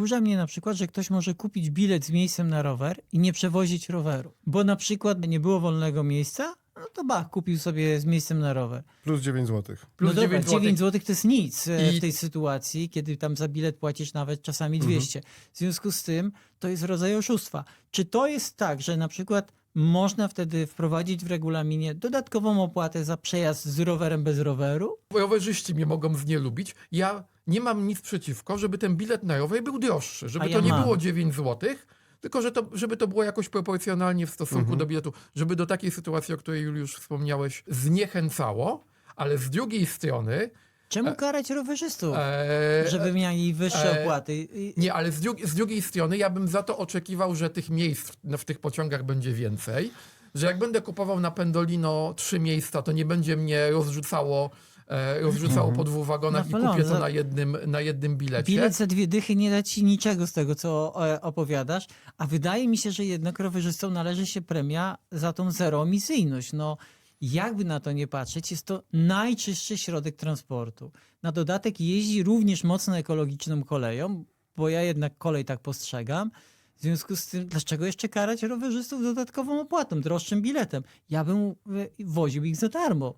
Wkurza mnie na przykład, że ktoś może kupić bilet z miejscem na rower i nie przewozić roweru. Bo na przykład nie było wolnego miejsca, no to bach, kupił sobie z miejscem na rower. Plus 9 zł. Plus no dobra, 9 złotych. 9 zł to jest nic e, I- w tej sytuacji, kiedy tam za bilet płacisz nawet czasami Mhm. 200. W związku z tym to jest rodzaj oszustwa. Czy to jest tak, że na przykład można wtedy wprowadzić w regulaminie dodatkową opłatę za przejazd z rowerem bez roweru? Rowerzyści mnie mogą z nie lubić. Ja nie mam nic przeciwko, żeby ten bilet na rower był droższy, żeby A to ja nie mam. było 9 zł, tylko że to, żeby to było jakoś proporcjonalnie w stosunku Mhm. do biletu, żeby do takiej sytuacji, o której już wspomniałeś, zniechęcało, ale z drugiej strony Czemu karać rowerzystów, e, żeby mieli wyższe e, opłaty? Nie, ale z, drugi, z drugiej strony ja bym za to oczekiwał, że tych miejsc w, no, w tych pociągach będzie więcej. Że jak będę kupował na Pendolino trzy miejsca, to nie będzie mnie rozrzucało, e, rozrzucało po dwóch wagonach i Napalone. kupię to na jednym, na jednym bilecie. Bilet za dwie dychy nie da ci niczego z tego, co e, opowiadasz, a wydaje mi się, że jednak rowerzystom należy się premia za tą zeroemisyjność. No, jakby na to nie patrzeć, jest to najczystszy środek transportu. Na dodatek jeździ również mocno ekologiczną koleją, bo ja jednak kolej tak postrzegam. W związku z tym, dlaczego jeszcze karać rowerzystów dodatkową opłatą, droższym biletem? Ja bym e, woził ich za darmo.